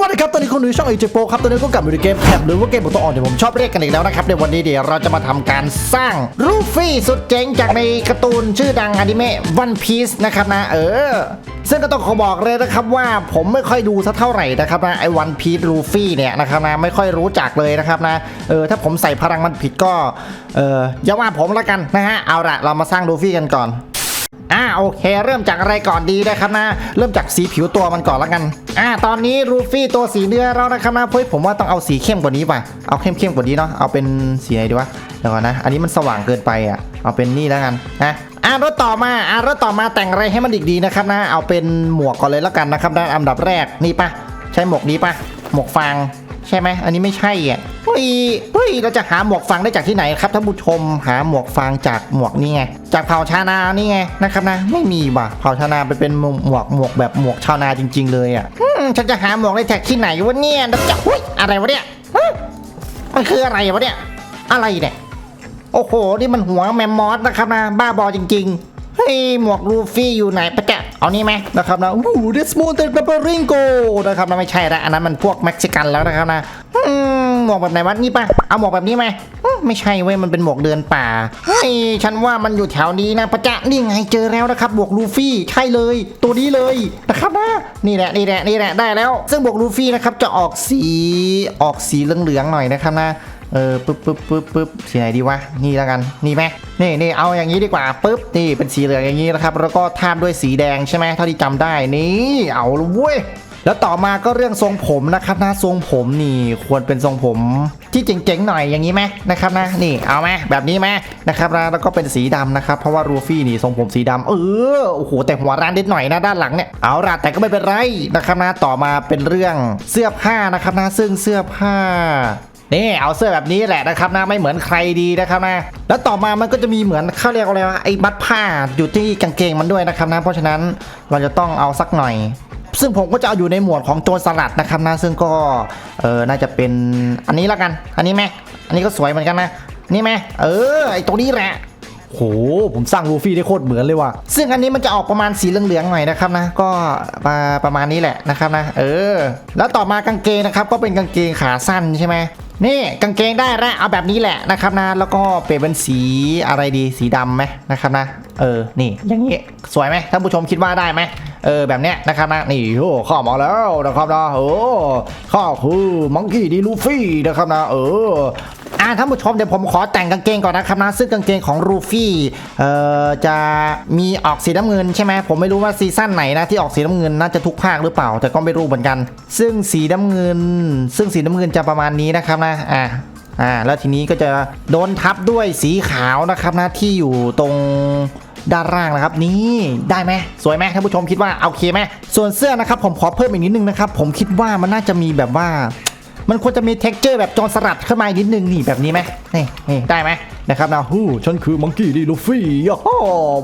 วัสดีครับตอนนี้คุณดูช่อง a อ p o ครับตอนนี้ก็กลับมาในเกมแท็บหรือว่าเกมบทตัวอ่อนที่ผมชอบเรียกกันอีกแล้วนะครับในวันนี้เดี๋ยวเราจะมาทำการสร้างรูฟี่สุดเจ๋งจากในการ์ตูนชื่อดังอนิเมะ One Piece นะครับนะเออซึ่งก็ต้องขอบอกเลยนะครับว่าผมไม่ค่อยดูสักเท่าไหร่นะครับนะไอ้ One Piece ลูฟี่เนี่ยนะครับนะไม่ค่อยรู้จักเลยนะครับนะเออถ้าผมใส่พลังมันผิดก็เอออย่าว่าผมละกันนะฮะเอาละเรามาสร้างลูฟี่กันก่อน อ่าโอเค เริ่มจากอะไรก่อนดีนะครับนะ เริ่มจากสีผิวตัวมันก่อนละกัน อ่า ตอนนี้รูฟี่ตัวสีเนื้อแล้วนะครับนะเฮ้ยผมว่าต้องเอาสีเข้มกว่านี้ป่ะเอาเข้มเข้มกว่านี้เนาะเอาเป็นสีไหนดีวะเดี๋ยวก่อนนะ อันนี้มันสว่างเกินไปอะเอาเป็นนี่แล้วกันนะอ่ารถต่อมาอ่ารถต่อมาแต่งอะไรให้มันดีดีนะครับนะ เอาเป็นหมวกก่อนเลยล้วกันนะครับนะอันดับแรกนี่ป่ะใช้หมวกนี้ป่ะหมวกฟาง ใช่ไหมอันนี้ไม่ใช่อะเฮ้ยเฮ้ยเราจะหาหมวกฟางได้จากที่ไหนครับท่านผู้ชมหาหมวกฟางจากหมวกนี่ไงจากเผ่าชาวนานี่ไงนะครับนะ ไม่มีว่ะเผ่าชาวนาไปเป็นหมวกหมวกแบบหมวกชาวนาจริง ๆ เลยอะฉันจะหาหมวกได้จากที่ไหนวะเนี่ยแล้วจะอุ้ยอะไรวะเนี่ยมันคืออะไรวะเนี่ย อะไรเนี่ยโอ้โห นี่มันหัวแมมมอสนะครับนะ บ้าบอจริง ๆ ฮ้ยหมวกลูฟี่อยู่ไหนปะจ๊ะเอานี่ไหมนะครับนะโอ้โหเดสโมเตอร์กระเปริงโกนะครับนะไม่ใช่ละอันนั้นมันพวกเม็กซิกันแล้วนะครับนะหมวกแบบไหนวะนี่ปะเอาหมวกแบบนี้ไหมไม่ใช่เว้ยมันเป็นหมวกเดินป่าเฮ้ยฉันว่ามันอยู่แถวนี้นะปะจ๊ะนี่ไงเจอแล้วนะครับหมวกลูฟี่ใช่เลย ตัวนี้เลยนะครับนะนี่แหละนี่แหละนี่แหละได้แล้ว ซึ่งหมวกลูฟี่นะครับจะออกสีออกสีเหลืองๆหน่อยนะครับนะ เออปึ๊บปึ๊บปึ๊บปึ๊บสีไหนดีวะนี่แล้วกันนี่ไหมนี่นี่เอาอย่างนี้ดีกว่าปึ๊บนี่เป็นสีเหลืองอย่างนี้นะครับแล้วก็ทาบด้วยสีแดงใช่ไหมเท่าที่จำได้นี่เอาละเว้ยแล้วต่อมาก็เรื่องทรงผมนะครับนะทรงผมนี่ควรเป็นทรงผมที่เจ๋งๆหน่อยอย่างนี้ไหมนะครับนะนี่เอาไหมแบบนี้ไหมนะครับนะแล้วก็เป็นสีดำนะครับเพราะว่ารูฟี่นี่ทรงผมสีดำเออโอ้โหแต่หัวร้านนิดหน่อยนะด้านหลังเนี่ยเอาละแต่ก็ไม่เป็นไรนะครับนะต่อมาเป็นเรื่องเสื้อผ้านะครับนะซึ่งเสื้อผ้า นี่เอาเสื้อแบบนี้แหละนะครับนะไม่เหมือนใครดีนะครับนะ แล้วต่อมามันก็จะมีเหมือนเขาเรียกว่าอะไรวะไอ้มัดผ้าอยู่ที่กางเกงมันด้วยนะครับนะ เพราะฉะนั้นเราจะต้องเอาสักหน่อย ซึ่งผมก็จะเอาอยู่ในหมวดของโจรสลัดนะครับนะซึ่งก็เออน่าจะเป็นอันนี้ล้วกัน อันนี้ไหมอันนี้ก็สวยเหมือนกันนะนี่ไหมเออไอ้ตัวนี้แหละโหผมสร้างลูฟี่ได้โคตรเหมือนเลยว่ะ ซึ่งอันนี้มันจะออกประมาณสีเหลืองๆหน่อยนะครับนะ ก็ประมาณนี้แหละนะครับนะ เออ แล้วต่อมากางเกงนะครับ ก็เป็นกางเกงขาสั้นใช่ไหม นี่กางเกงได้แล้วเอาแบบนี้แหละนะครับนะ แล้วก็เปลี่ยนเป็นสีอะไรดีสีดำไหมนะครับนะ เออนี่อย่างนี้สวยไหมท่านผู้ชมคิดว่าได้ไหมเออแบบเนี้ยนะครับนะนี่โอ้ข้ามาแล้วนะครับนะเออข้าคือมังกี้ดีลูฟี่นะครับนะเออ อ่าท่านผู้ชมเดี๋ยวผมขอแต่งกางเกงก่อนนะครับนะซึ่งกางเกงของรูฟี่เอ่อจะมีออกสีน้ำเงินใช่ไหมผมไม่รู้ว่าซีซั่นไหนนะที่ออกสีน้ำเงินน่าจะทุกภาคหรือเปล่า แต่ก็ไม่รู้เหมือนกัน ซึ่งสีน้ำเงิน ซึ่งสีน้ำเงินจะประมาณนี้นะครับนะอ่าอ่าแล้วทีนี้ก็จะโดนทับด้วยสีขาวนะครับนะที่อยู่ตรงด้านล่างนะครับนี่ได้ไหมสวยไหมท่านผู้ชมคิดว่าโอเคไหมส่วนเสื้อนะครับผมขอเพิ่มอีกนิดนึงนะครับผมคิดว่ามันน่าจะมีแบบว่า มันควรจะมีเท็กเจอร์แบบจอนสลัดเข้ามาอีกนิดนึงนี่แบบนี้ไหมนี่นี่ได้ไหมนะครับนะฮู้ฉันคือมังกี้ดีลูฟี่ย่อ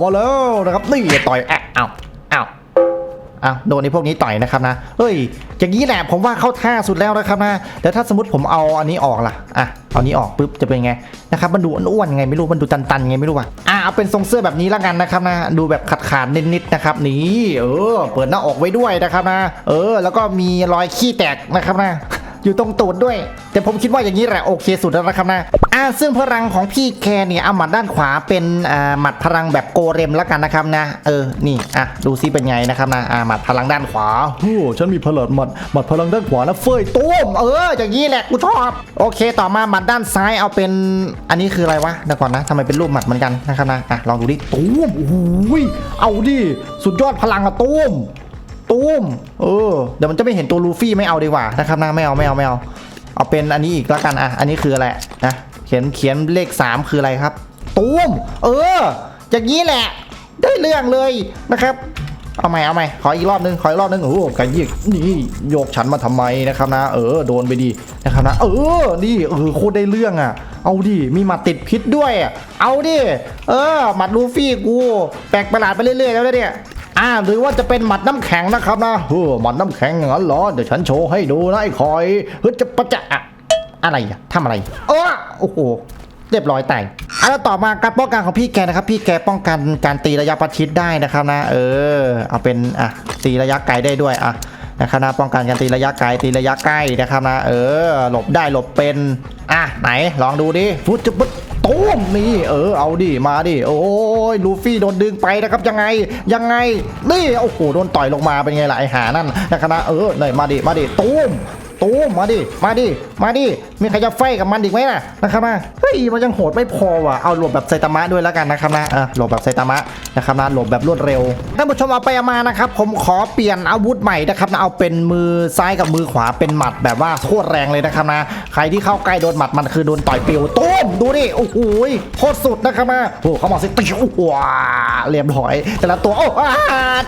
มาแล้วนะครับนี่ต่อยแอะอ้าวอ้าวอ้าโดนไอ้พวกนี้ต่อยนะครับนะเฮ้ยอย่างนี้แหละผมว่าเข้าท่าสุดแล้วนะครับนะแต่ถ้าสมมติผมเอาอันนี้ออกล่ะอะเอานี้ออกปุ๊บจะเป็นไงนะครับมันดูอ้วนๆไงไม่รู้มันดูตันๆไงไม่รู้ว่ะอะเอาเป็นทรงเสื้อแบบนี้ล้วกันนะครับนะดูแบบขาดขาดนิดๆนะครับนี่เออเปิดหน้าอกไว้ด้วยนะครับนะเออ แล้วก็มีรอยขี้แตกนะครับนะ อยู่ตรงตูดด้วย แต่ผมคิดว่าอย่างนี้แหละโอเคสุดแล้วนะครับนะอ่าซึ่งพลังของพี่แคร์เนี่ยเอาหมัดด้านขวาเป็นอ่าหมัดพลังแบบโกเรมแล้วกันนะครับนะเออนี่อะดูซิเป็นไงนะครับนะอ่าหมัดพลังด้านขวาโอ้ฉันมีพลังหมัดหมัดพลังด้านขวานะเฟยตุ้มเอออย่างนี้แหละกูชอบโอเค ต่อมาหมัดด้านซ้ายเอาเป็นอันนี้คืออะไรวะเดี๋ยวก่อนนะทำไมเป็นรูปหมัดเหมือนกันนะครับนะอะลองดูดิตุ้มโอ้โหยเอาดิสุดยอดพลังอะตุ้ม ตุ้มเออเดี๋ยวมันจะไม่เห็นตัวลูฟี่ไม่เอาดีกว่านะครับนะไม่เอาไม่เอาไม่เอาเอาเป็นอันนี้อีกแล้วกันอะอันนี้คืออะไรนะเขียนเขียนเลข 3 คืออะไรครับตุ้มเอออย่างนี้แหละ ได้เรื่องเลยนะครับเอาใหม่เอาใหม่ขออีกรอบนึงขออีกรอบนึงโอ้โหกันยิกนี่โยกฉันมาทำไมนะครับนะ เออโดนไปดีนะครับนะ เออนี่เออโคตรได้เรื่องอะ เอาดิมีหมัดติดพิษด้วยอะเอาดิเออหมัดลูฟี่กูแปลกประหลาดไปเรื่อยๆแล้วเนี่ย อ่าหรือว่าจะเป็นหมัดน้ำแข็งนะครับนะเออหมัดน้ำแข็งอย่างนั้นเหรอเดี๋ยวฉันโชว์ให้ดูนะไอ้คอยเฮ้ยจะประจะอะอะไรอะทำอะไรเออโอ้โหเรียบร้อยตายอะแล้วต่อมาการป้องกันของพี่แกนะครับ พี่แกป้องกันการตีระยะประชิดได้นะครับนะ เออ เอาเป็นอะตีระยะไกลได้ด้วยอะนะครับนะป้องกันการตีระยะไกลตีระยะใกล้นะครับนะ เออ หลบได้หลบเป็น อะไหนลองดูดิฟุตจะปุ๊บ โอ้มนี่เออเอาดิมาดิโอ้ยลูฟี่โดนดึงไปนะครับยังไงยังไงนี่โอ้โหโดนต่อยลงมาเป็นไงล่ะไอหานั่นนะครับนะเออหน่ยมาดิมาดิตุ้ม ตุ้มมาดิ มาดิ มาดิ มีใครจะไฟกับมันอีกไหมน่ะนะครับนะเฮ้ย มันยังโหดไม่พอว่ะ เอาหลบแบบไซตามะด้วยแล้วกันนะครับนะอะหลบแบบไซตามะนะครับนะหลบแบบรวดเร็ว ท่านผู้ชมเอาไปเอามานะครับ ผมขอเปลี่ยนอาวุธใหม่นะครับนะ เอาเป็นมือซ้ายกับมือขวาเป็นหมัดแบบว่าโคตรแรงเลยนะครับนะ ใครที่เข้าใกล้โดนหมัดมันคือโดนต่อยปิวตุ้มดูดิ โอ้โหโคตรสุดนะครับนะโอ้เขาบอกสิติวว้าเรียบร้อย แต่ละตัว โอ้อ่า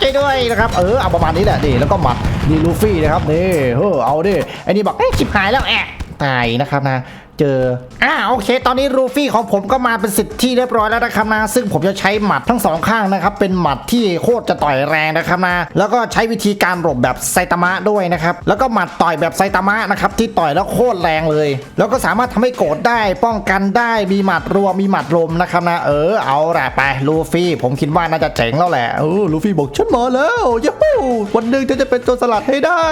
ใจด้วยนะครับ เออ เอาประมาณนี้แหละดิแล้วก็หมัด นี่ลูฟี่นะครับนี่เฮ้อเอาดิไอ้นี่บอกเอ้ยชิบหายแล้วแอะตายนะครับนะเจอ อ่าโอเค ตอนนี้รูฟี่ของผมก็มาเป็นสิทธิ์ที่เรียบร้อยแล้วนะครับนะ ซึ่งผมจะใช้หมัดทั้งสองข้างนะครับ เป็นหมัดที่โคตรจะต่อยแรงนะครับนะ แล้วก็ใช้วิธีการหลบแบบไซตามะด้วยนะครับ แล้วก็หมัดต่อยแบบไซตามะนะครับที่ต่อยแล้วโคตรแรงเลย แล้วก็สามารถทำให้โกรธได้ ป้องกันได้ มีหมัดรวม มีหมัดลมนะครับนะ เออ เอาละไป ลูฟี่ ผมคิดว่าน่าจะเจ๋งแล้วแหละเออลูฟี่บอกฉันมาแล้วยูฮูวันหนึ่งฉันจะเป็นโจรสลัดให้ได้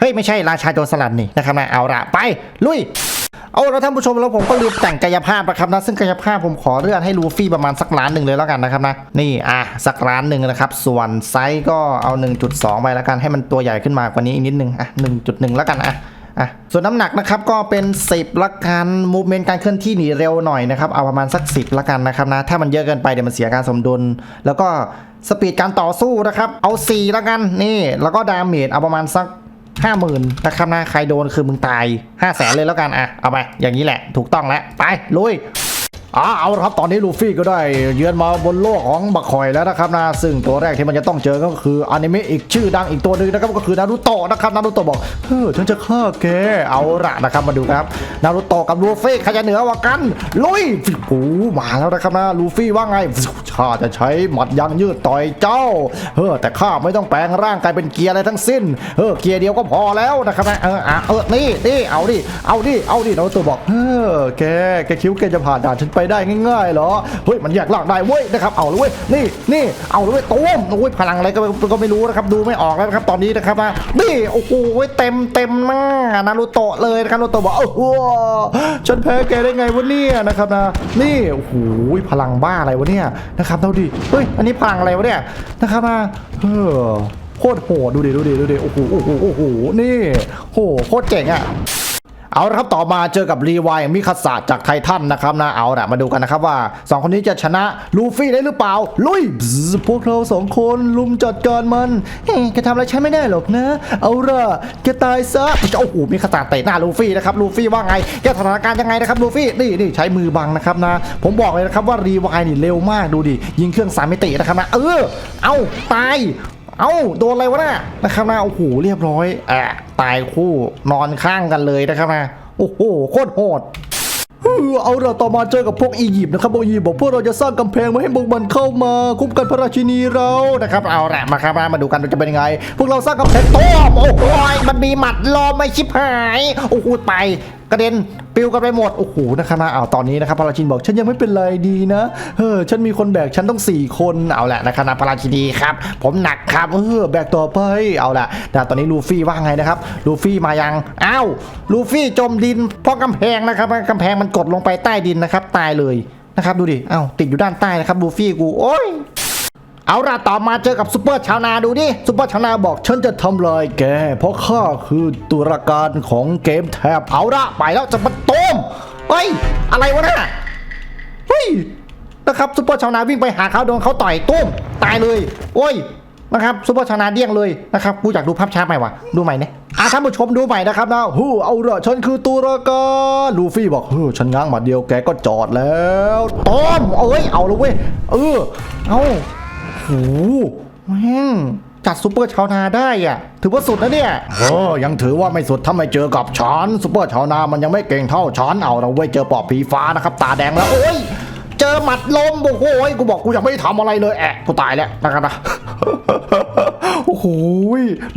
เฮ้ยไม่ใช่ราชาโจรสลัดนี่นะครับนะ เอาละไป ลุย เอาแล้วท่านผู้ชมแล้วผมก็ลืมแต่งกายภาพนะครับนะซึ่งกายภาพผมขอเลื่อนให้ลูฟี่ประมาณสักล้านหนึ่งเลยแล้วกันนะครับนะนี่อะสักล้านหนึ่งนะครับส่วนไซส์ก็เอา 1.2 ไปแล้วกันให้มันตัวใหญ่ขึ้นมากว่านี้อีกนิดนึงอะ1.1 แล้วกันอะอะส่วนน้ำหนักนะครับก็เป็น 10ละกันมูฟเมนต์การเคลื่อนที่หนีเร็วหน่อยนะครับเอาประมาณสัก 10ละกันนะครับนะถ้ามันเยอะเกินไปเดี๋ยวมันเสียการสมดุล แล้วก็สปีดการต่อสู้นะครับเอา 4ละกันนี่ แล้วก็ดาเมจเอาประมาณสัก ห้าหมื่นนะครับนะใครโดนคือมึงตายห้าแสนเลยแล้วกันอะเอาไปอย่างนี้แหละถูกต้องแล้วไปลุย อ่าเอาละครับตอนนี้ลูฟี่ก็ได้เยือนมาบนโลกของบักคอยแล้วนะครับนะซึ่งตัวแรกที่มันจะต้องเจอก็คืออนิเมะอีกชื่อดังอีกตัวหนึ่งนะครับก็คือนารูโตะนะครับนารูโตะบอกเฮ้อฉันจะฆ่าแกเอาละนะครับมาดูครับนารูโตะกับลูฟี่ใครจะเหนือกว่ากันลุยโอ้มาแล้วนะครับนะลูฟี่ว่าไงข้าจะใช้หมัดยางยืดต่อยเจ้าเฮ้อแต่ข้าไม่ต้องแปลงร่างกายเป็นเกียร์อะไรทั้งสิ้นเฮ้อเกียร์เดียวก็พอแล้วนะครับนะเอออะเออนี่นี่เอาดิเอาดิเอาดินารูโตะบอกเฮ้อแกแกคิดวแกจะผ่านด่านฉันไปไปได้ง่ายๆเหรอเฮ้ยมันแยากล่างได้เว้ยนะครับเอาเลยเว้ยนี่นี่เอาเลยตุ้มโอ้ยพลังอะไรก็ก็ไม่รู้นะครับดูไม่ออกแล้วนะครับตอนนี้นะครับว่านี่โอ้โหเต็มเต็มหน้านารูโตะเลยนะครับนารูโตะบอกเออว้าฉันแพ้แกได้ไงวะเนี่ยนะครับนะนี่โอ้โหพลังบ้าอะไรวะเนี่ยนะครับดูดิเฮ้ยอันนี้พลังอะไรวะเนี่ยนะครับนะเออโคตรโหดดูดิดูดิดูดิโอ้โหโอ้โหโอ้โหนี่โหโคตรเจ๋งอะ เอาละครับต่อมาเจอกับรีวายมิคาสะจากไททันนะครับนะเอาละมาดูกันนะครับว่าสองคนนี้จะชนะลูฟี่ได้หรือเปล่า ลุยบซพวกเราสองคนลุมจัดการมันเฮ้ยแกทำอะไรฉันไม่ได้หรอกนะ เอาละแกตายซะโอ้โหมีขตาเตะหน้าลูฟี่นะครับลูฟี่ว่าไงแกสถานการณ์ยังไงนะครับลูฟี่นี่นี่ใช้มือบังนะครับนะ ผมบอกเลยนะครับว่ารีวายนี่เร็วมากดูดิยิงเครื่องสามมิตินะครับนะเออเอาตาย เอาโดนอะไรวะน่ะนะครับนะโอ้โหเรียบร้อยแอะตายคู่นอนข้างกันเลยนะครับนะโอ้โหโคตรโหดเออเอาต่อมาเจอกับพวกอียิปต์นะครับพวกอียิปต์บอกพวกเราจะสร้างกำแพงไม่ให้พวกมันเข้ามา คุ้มกันพระราชินีเรานะครับเอาละมาครับมาดูกันว่าจะเป็นยังไง พวกเราสร้างกำแพงโต้มโอ้โหมันมีหมัดลอมไม่ชิบหายโอ้โหไป กระเด็นปิวกันไปหมด โอ้โหนะครับนะเอาตอนนี้นะครับพระราชินบอกฉันยังไม่เป็นไรดีนะเออฉันมีคนแบกฉันต้องสี่คนเอาแหละนะครับนะพระราชินีครับ ผมหนักครับเออแบกต่อไปเอาละแต่ตอนนี้ลูฟี่ว่าไงนะครับลูฟี่มายังอ้าวลูฟี่จมดินเพราะกำแพงนะครับกำแพงมันกดลงไปใต้ดินนะครับ ตายเลยนะครับดูดิอ้าวติดอยู่ด้านใต้นะครับลูฟี่กูโอ้ย เอาละต่อมาเจอกับซุปเปอร์ชาวนาดูดิซุปเปอร์ชาวนาบอกฉันจะทำลายแก เพราะข้าคือตุลาการของเกมแทบเอาละไปแล้วจะมาโต้มเฮ้ย อะไรวะน่ะเฮ้ยนะครับซุปเปอร์ชาวนาวิ่งไปหาเขาโดนเขาต่อยตุ้มตายเลย โอ้ยนะครับซุปเปอร์ชาวนาเดี้ยงเลยนะครับกูอยากดูภาพช้าใหม่วะดูใหม่เนี่ยอะท่านผู้ชมดูใหม่นะครับนะฮู้เอาละฉันคือตุลาการลูฟี่บอกเฮ้ฉันง้างหมัดเดียวแกก็จอดแล้วต้มเอ้ยเอาเลยเว้ยเออเอา โหแม่งจัดซุปเปอร์ชาวนาได้อะ ถือว่าสุดนะเนี่ยเออยังถือว่าไม่สุดถ้าไม่เจอกับฉันซุปเปอร์ชาวนามันยังไม่เก่งเท่าฉันเอาเราเว้ยเจอปอบผีฟ้านะครับ ตาแดงแล้วโอ้ยเจอหมัดลมโอ้โหยกูบอกกูยังไม่ได้ทำอะไรเลยแอะกูตายแล้วนะครับนะโอ้โห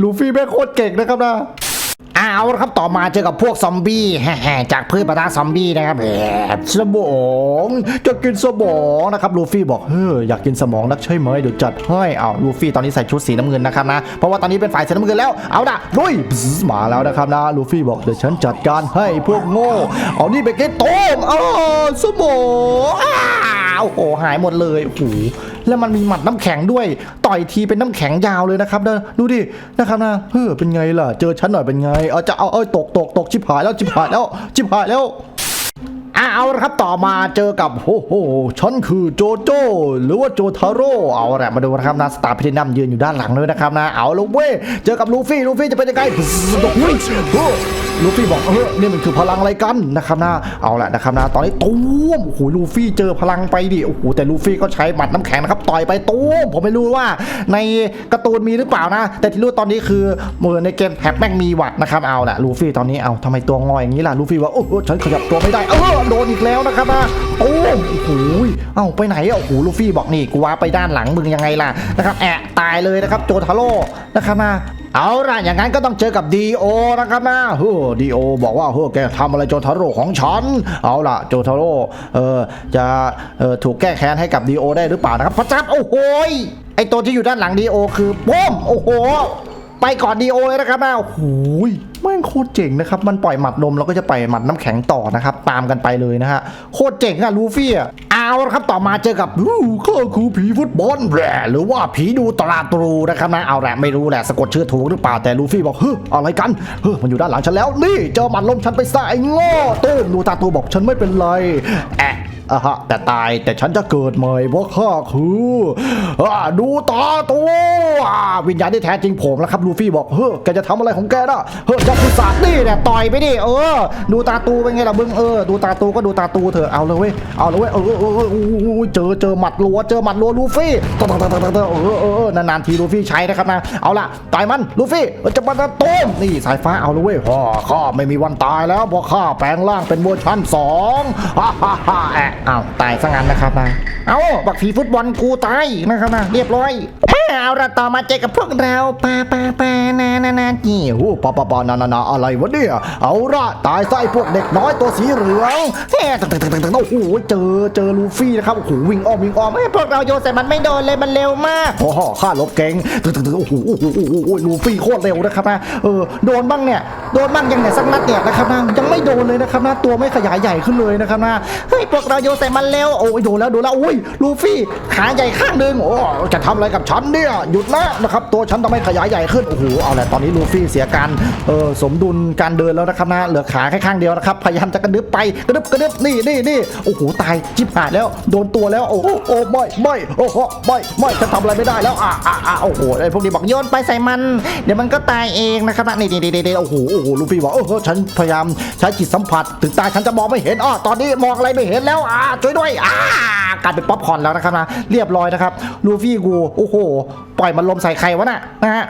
ลูฟี่แม่งโคตรเก่งนะครับนะ ออ้าวครับต่อมาเจอกับพวกซอมบี้แฮ่จากพืชปะทะซอมบี้นะครับแหมสมองจะกินสมองนะครับลูฟี่บอกเฮ้ยอยากกินสมองนักใช่ไหมเดี๋ยวจัดให้เอาลูฟี่ตอนนี้ใส่ชุดสีน้ำเงินนะครับนะเพราะว่าตอนนี้เป็นฝ่ายสีน้ำเงินแล้วเอาด่ะลุยมาแล้วนะครับนะลูฟี่บอกเดี๋ยวฉันจัดการให้พวกโง่เอานี่ไปกินโต้มอ้าวสมองอ้าวโอ้หหายหมดเลยโอ้โห แล้วมันมีหมัดน้ำแข็งด้วย ต่อยทีเป็นน้ำแข็งยาวเลยนะครับนะดูดินะครับนะเฮ้ยเป็นไงล่ะ เจอฉันหน่อยเป็นไง เอาจะเอาเอ้ยตกตกตกชิบหายแล้วชิบหายแล้วชิบหายแล้วอ้าละครับต่อมาเจอกับโอ้โหฉันคือโจโจ้หรือว่าโจทาโร่เอาละมาดูนะครับนะสตาร์พิธีนัมยืนอยู่ด้านหลังเลยนะครับนะเอาละเว้ยเจอกับลูฟี่ลูฟี่จะเป็นยังไง ลูฟี่บอกเออนี่มันคือพลังอะไรกันนะครับนะเอาละนะครับนะตอนนี้ตูมโอ้โหลูฟี่เจอพลังไปดิโอ้โหแต่ลูฟี่ก็ใช้หมัดน้ำแข็งนะครับต่อยไปตูมผมไม่รู้ว่า ในการ์ตูนมีหรือเปล่านะ แต่ที่รู้ตอนนี้คือเมือในเกมแท็บแม่งมีวัดนะครับเอาละลูฟี่ตอนนี้เอาทำไมตัวงอยอย่างนี้ล่ะลูฟี่ว่าโอ้โหฉันขยับตัวไม่ได้เออโดนอีกแล้วนะครับนะตูมโอ้โหเอ้าไปไหนอะโอ้โหลูฟี่บอกนี่กูว่าไปด้านหลังมึงยังไงล่ะนะครับแอะตายเลยนะครับโจทาโร่นะครับนะ เอาล่ะอย่างนั้นก็ต้องเจอกับดีโอนะครับนะเฮ้ดีโอบอกว่าเฮ้แกทำอะไรโจทาโร่ของฉัน เอาล่ะโจทาโร่เออจะเออถูกแก้แค้นให้กับดีโอได้หรือเปล่านะครับพระจับโอ้โหไอตัวที่อยู่ด้านหลังดีโอคือป้อมโอ้โห ไปก่อนดีโอเลยนะครับอ้โหยแม่งโคตรเจ๋งนะครับ มันปล่อยหมัดลมแล้วก็จะปล่อยหมัดน้ำแข็งต่อนะครับ ตามกันไปเลยนะฮะ โคตรเจ๋งอะลูฟี่อะเอาละครับ ต่อมาเจอกับอู้ข้าคือผีฟุตบอลแหละหรือว่าผีดูตราตรูนะครับนะ เอาแหละไม่รู้แหละสะกดชื่อถูกหรือเปล่า แต่ลูฟี่บอก เฮ้ยอะไรกัน เฮ้ยมันอยู่ด้านหลังฉันแล้ว นี่เจอหมัดลมฉันไปซะไอ้โง่ตู้มดูตาตูบอกฉันไม่เป็นไร แอะ อะฮะแต่ตายแต่ฉันจะเกิดใหม่เพราะข้าคือดูตาตูอ่าวิญญาณที่แท้จริงผมแล้วครับลูฟี่บอกเฮ้ยแกจะทำอะไรของแกนะเฮ้ยยักษ์ปีศาจนี่นี่แหละต่อยไปดิเออ ดูตาตูเป็นไงล่ะมึงเออดูตาตูก็ดูตาตูเถอะเอาเลยเว้ยเอาเลยเว้ยเออเออเออเจอเจอหมัดรัวเจอหมัดรัวลูฟี่ตตะตตะตะตะเออเออเออนานๆทีลูฟี่ใช้นะครับนะเอาล่ะต่อยมันลูฟี่จะมาตะต้มนี่สายฟ้าเอาเลยเว้ยพ่อข้าไม่มีวันตายแล้วเพราะข้าแปลงร่างเป็นเวอร์ชันสองฮ่าฮ่าฮ่าอะอ้าวตายซะงั้นนะครับนะเอาบักฝีฟุตบอลกูตายนะครับนะเรียบร้อยเอาละต่อมาเจอกับพวกเราปาปาปานา นานาจีโอ้ปะปะปะนานานาอะไรวะเนี่ย เอาละตายไอ้พวกเด็กน้อยตัวสีเหลืองเฮ้ยตึกตึกตึกตึกตึกโอ้โหเจอเจอลูฟี่นะครับโอ้โหวิ่งอ้อมวิ่งอ้อมเฮ้ยพวกเราโยนใส่มันไม่โดนเลยมันเร็วมากโอ้โหข้าลบเก่งตึ๊ดตึ๊ดตึ๊ดโอ้โหโอ้โหโอ้โหโอ้โหลูฟี่โคตรเร็วนะครับนะเออโดนบ้างเนี่ยโดนบ้างยังเนี่ยสักนัดเนี่ยนะครับนะยังไม่โดนเลยนะครับนะตัวไม่ขยายใหญ่ขึ้นเลยนะครับนะเฮ้ยพวกเราโยนใส่มันเร็วโอ้ยโดนแล้วโดนแล้วโอ้ยลูฟี่ขาใหญ่ข้างหนึ่งโอ้จะทำอะไรกับฉันเนี่ยหยุดนะนะครับตัวฉันทำไมขยายใหญ่ขึ้นโอ้โหเอาแหละตอนนี้ลููฟี่เสียการเออสมดุลการเดินแล้วนะครับนะเหลือขาแค่ข้างเดียวนะครับพยายามจะกระดึบไปกระดึบกระดึบนี่นี่นี่โอ้โหตายจิบหายแล้วโดนตัวแล้วโอ้โหโอ้ไม่ไม่โอ้โหไม่ไม่ฉันทำอะไรไม่ได้แล้วอะอะอะโอ้โหไอ้พวกนี้บอกโยนไปใส่มัน เดี๋ยวมันก็ตายเองนะครับนะนี่นี่นี่นี่โอ้โหโอ้โหลูฟี่บอกเออฉันพยายามใช้จิตสัมผัส ถึงตาฉันจะมองไม่เห็นอ้อตอนนี้มองอะไรไม่เห็นแล้วอ่าช่วยด้วยอ่ากลายเป็นป๊อปคอร์นแล้วนะครับนะเรียบร้อยนะครับลูฟี่กูโอ้โหปล่อยมันลมใส่ใครวะน่ะนะฮะ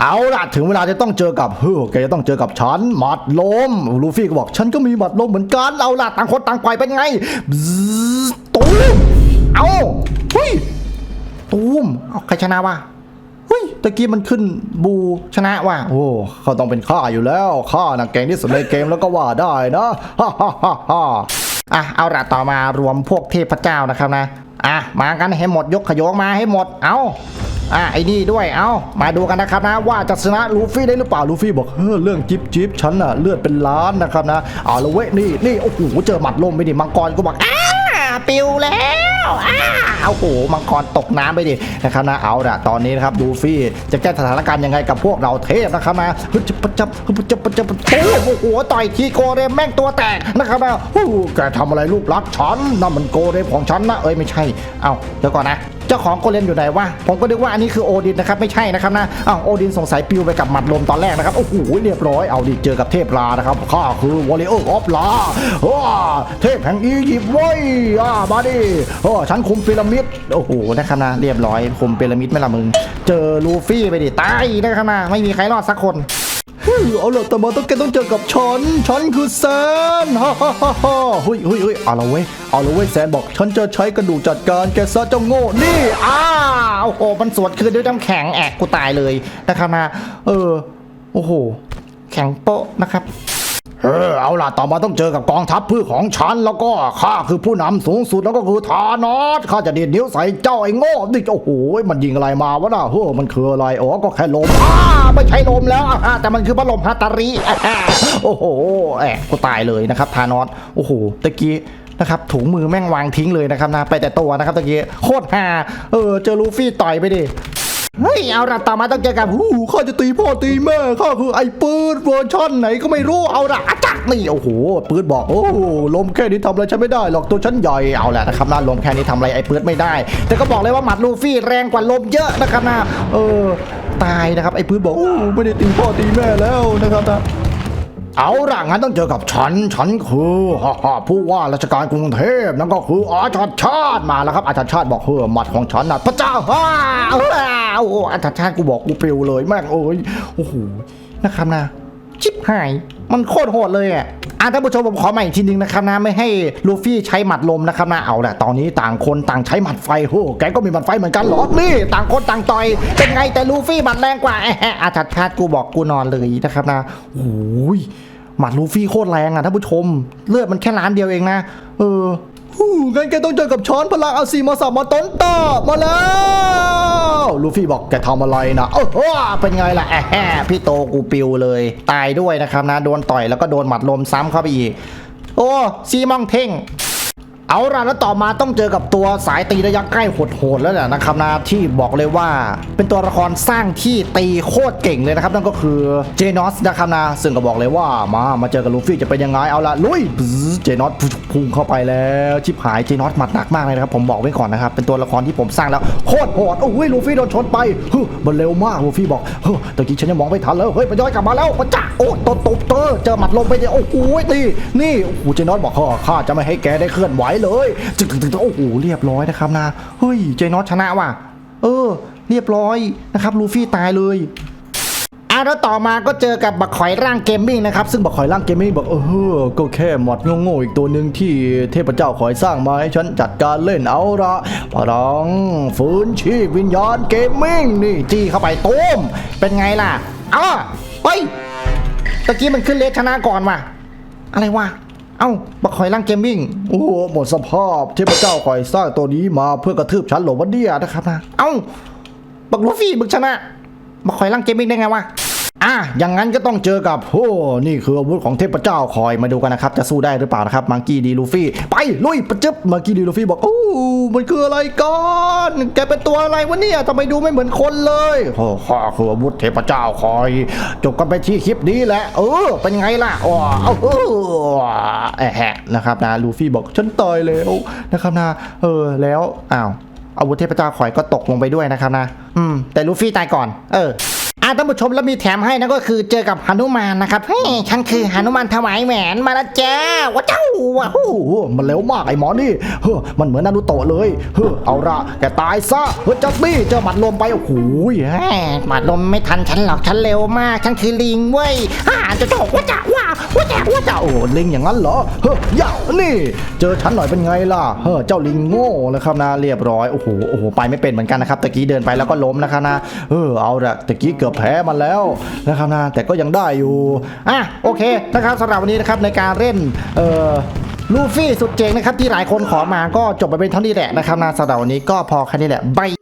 เอาล่ะถึงเวลาจะต้องเจอกับเฮ้อแกจะต้องเจอกับฉันหมัดลมลูฟี่ก็บอกฉันก็มีหมัดลมเหมือนกันเอาล่ะต่างคนต่างปล่อยเป็นไงตูมเอาเฮ้ยตูมเอาใครชนะวะเฮ้ยตะกี้มันขึ้นบูชนะว่ะโอ้เขาต้องเป็นข้าอยู่แล้วข้าน่ะเก่งที่สุดในเกมแล้วก็ว่าได้นะฮ่าฮ่าฮ่าฮ่าอะเอาละต่อมารวมพวกเทพเจ้านะครับนะอะมากันให้หมดยกขยงมาให้หมดเอา อะไอ้นี่ด้วย เอามาดูกันนะครับนะว่าจะชนะลูฟี่ได้หรือเปล่าลูฟี่บอกเฮ้อเรื่องจิ๊บจิ๊บฉันน่ะเลือดเป็นล้านนะครับนะเอาละเว้ยนี่นี่โอ้โหเจอหมัดลมไปดิมังกรก็บอกอ่าปิวแล้วอ่าโอ้โหมังกรตกน้ำไปดินะครับนะเอาละตอนนี้นะครับลูฟี่จะแก้สถานการณ์ยังไงกับพวกเราเทพนะครับนะฮึบจับจับฮึบจับจับโอ้โหโอ้โหต่อยทีโกเรมแม่งตัวแตกนะครับนะฮู้แกทำอะไรรูปลักษณ์ฉันนั่นมันโกเรมของฉันนะเอ้ยไม่ใช่เอาเดี๋ยวก่อนนะ จ้าของโกเลมอยู่ไหนวะผมก็นึกว่าอันนี้คือโอดินนะครับไม่ใช่นะครับนะอ้าวโอดินสงสัยปิวไปกับหมัดลมตอนแรกนะครับโอ้โหเรียบร้อยเอาดิเจอกับเทพลานะครับข้าคือวอลเลอร์ออฟลาเทพแห่งอียิปต์เว้ยอ่ามาดิเออฉันคุมพีระมิดโอ้โหนะครับนะเรียบร้อยคุมพีระมิดไม่ละมึง เจอลูฟี่ไปดิตายนะครับนะไม่มีใครรอดสักคน เอาเอาล่ะแต่มาต้องแกต้องเจอกับฉันฉันคือแซนฮ่าฮ่าฮ่าฮ่าเฮ้ยเฮ้ยเฮ้ยเอาละเว้ยเอาละเว้ยแซนบอกฉันจะใช้กระดูกจัดการแกซะเจ้าโง่นี่อ้าวโอ้โหมันสวดคืนด้วยน้ำแข็งแอกกูตายเลยนะครับนะเออโอ้โหแข็งโป๊ะนะครับ เออเอาล่ะต่อมาต้องเจอกับกองทัพพืชของฉัน แล้วก็ข้าคือผู้นำสูงสุดแล้วก็คือธานอสข้าจะดีดนิ้วใส่เจ้าไอ้โง่นี่โอ้โหมันยิงอะไรมาวะน่ะเฮ้อมันคืออะไรอ๋อก็แค่ลมอ้าไม่ใช่ลมแล้วอ่าแต่มันคือพัดลมฮัตตาริโอ้โหแอะกูตายเลยนะครับธานอสโอ้โหตะกี้นะครับถุงมือแม่งวางทิ้งเลยนะครับนะไปแต่ตัวนะครับตะกี้โคตรฮาเออเจอลูฟี่ต่อยไปดิ เฮ้ยเอาละต่อมาต้องเจอกับหูข้าจะตีพ่อตีแม่ข้าคือไอ้ปืนเวอร์ชันไหนก็ไม่รู้เอาละจักนี่โอ้โหปืนบอกโอ้ลมแค่นี้ทำอะไรฉันไม่ได้หรอกตัวฉันใหญ่เอาแหละนะครับนะลมแค่นี้ทำอะไรไอ้ปืนไม่ได้ แต่ก็บอกเลยว่าหมัดลูฟี่แรงกว่าลมเยอะนะครับนะเออตายนะครับไอ้ปืนบอกโอ้ไม่ได้ตีพ่อตีแม่แล้วนะครับนะ เอาล่ะงั้นต้องเจอกับฉัน ฉันคือฮ่าฮ่าผู้ว่าราชการกรุงเทพนั่นก็คืออาชารย์ชาติมาแล้วครับ อาชารย์ชาติบอกเฮ้อหมัดของฉันนะพระเจ้าฮ่าโอ้อาชารย์ชาติกูบอกกูปลิวเลยแม่งเอ้ยโอ้โหนะครับนะ ชิบหาย มันโคตรโหดเลยอะ อะท่านผู้ชมผมขอใหม่อีกทีนึงนะครับนะไม่ให้ลูฟี่ใช้หมัดลมนะครับนะเอาแหละตอนนี้ต่างคนต่างใช้หมัดไฟโอ้แกก็มีหมัดไฟเหมือนกันเหรอนี่ต่างคนต่างต่อย เป็นไงแต่ลูฟี่หมัดแรงกว่าแอะอาชัดชาติกูบอกกูนอนเลยนะครับนะโอ้ยหมัดลูฟี่โคตรแรงอะท่านผู้ชม เลือดมันแค่ล้านเดียวเองนะเออ ฮู้งั้นแกต้องเจอกับช้อนพลังอาซีมาสับมาต้นต่อมาแล้วลูฟี่บอกแกทำอะไรนะเออเออเป็นไงล่ะแอะแะพี่โตกูปิวเลย ตายด้วยนะครับนะ โดนต่อยแล้วก็โดนหมัดลมซ้ำเข้าไปอีก โอ้ซีมองเท่ง เอาล่ะแล้วต่อมาต้องเจอกับตัวสายตีระยะใกล้โหดๆแล้วแหละนะครับนะที่บอกเลยว่าเป็นตัวละครสร้างที่ตีโคตรเก่งเลยนะครับ นั่นก็คือเจนอสนะครับนะซึ่งก็บอกเลยว่ามามาเจอกับลูฟี่จะเป็นยังไงเอาล่ะลุยเจนอสพุ่งเข้าไปแล้วชิบหายเจนอสหมัดหนักมากเลยนะครับผมบอกไว้ก่อนนะครับเป็นตัวละครที่ผมสร้างแล้วโคตรโหดโอ้ยลูฟี่โดนชนไปเฮึมันเร็วมากลูฟี่บอกเฮ้ยตะกี้ฉันยังมองไม่ทันเลยเฮ้ยมันย้อยกลับมาแล้วมันจ้าโอ้ตบตบเจอเจอหมัดลงไปเนี่ยโอ้โหนี่นี่โอ้เจนอสบอกข้าข้าจะไม่ให้แกได้เคลื่อนไหวเลยจึ๊กตึ๊กตึกโอ้โหเรียบร้อยนะครับนะเฮ้ยเจนอสชนะว่ะ เออ เรียบร้อยนะครับลูฟี่ตายเลยอะแล้วต่อมาก็เจอกับบักขอยร่างเกมมิ่งนะครับ ซึ่งบอกคอยร่างเกมมี่งบอกเออก็แค่หมดโง่ๆอีกตัวหนึ่งที่เทพเจ้าคอยสร้างมาให้ฉันจัดการเล่นเอาละพลังฟื้นชีพวิญญาณเกมมิ่งนี่จี้เข้าไปตุ้มเป็นไงล่ะอ้าเฮ้ยตะกี้มันขึ้นเลสชนะก่อนว่ะอะไรวะ เอ้าบักขอยร่างเกมมิ่ง โอ้โหหมดสภาพเทพเจ้าคอยสร้างตัวนี้มาเพื่อกระทืบฉันหรอวะเดียนะครับนะ เอ้าบักลูฟี่บึกชนะบักขอยร่างเกมมิ่งได้ไงวะ อะอย่างนั้นก็ต้องเจอกับโอ้นี่คืออาวุธของเทพเจ้าคอยมาดูกันนะครับ จะสู้ได้หรือเปล่านะครับมังกี้ดีลูฟี่ ไปลุยประจึบมังกี้ดีลูฟี่บอกโอ้มันคืออะไรก่อนแกเป็นตัวอะไรวะเนี่ยทำไมดูไม่เหมือนคนเลยโอ้ข้าคืออาวุธเทพเจ้าคอย จบกันไปที่คลิปนี้แหละเออเป็นไงล่ะอ๋อเออแอะนะครับนะลูฟี่บอกฉันตายแล้วนะครับนะเออแล้วอ้าวอาวุธเทพเจ้าคอยก็ตกลงไปด้วยนะครับนะ อืมแต่ลูฟี่ตายก่อน เออ ท่านผู้ชมแล้วมีแถมให้นะก็คือเจอกับหนุมานนะครับเฮ้ยฉันคือหนุมานถวายแหวนมาแล้วจ้าว้าเจ้าว้าโอ้มันเร็วมากไอ้หมอนี่เฮ้อมันเหมือนนารูโตะเลยเฮ้อเอาละแกตายซะเฮ้ยจัดนี่เจอหมัดลมไปโอ้โหแหม่หมัดลมไม่ทันฉันหรอกฉันเร็วมากฉันคือลิงเว้ยฮ่าจะโจกว้าจ้าว้าว้าจ้าว้าจ้าโอ้ลิงอย่างนั้นเหรอเฮ้ยอย่านี่ เจอฉันหน่อยเป็นไงล่ะเฮ้อเจ้าลิงโง่นะครับนะเรียบร้อยโอ้โหโอ้โหไปไม่เป็นเหมือนกันนะครับตะกี้เดินไปแล้วก็ล้มนะครับนะเออเอาละตะกี้เกือบพ้มันแล้วนะครับนะแต่ก็ยังได้อยู่อะโอเคนะครับสำหรับวันนี้นะครับในการเล่นเอ่อลูฟี่สุดเจ๋งนะครับที่หลายคนขอมาก็จบไปเป็นเท่านี้แหละนะครับนะสำหรับวันนี้ก็พอแค่นี้แหละบาย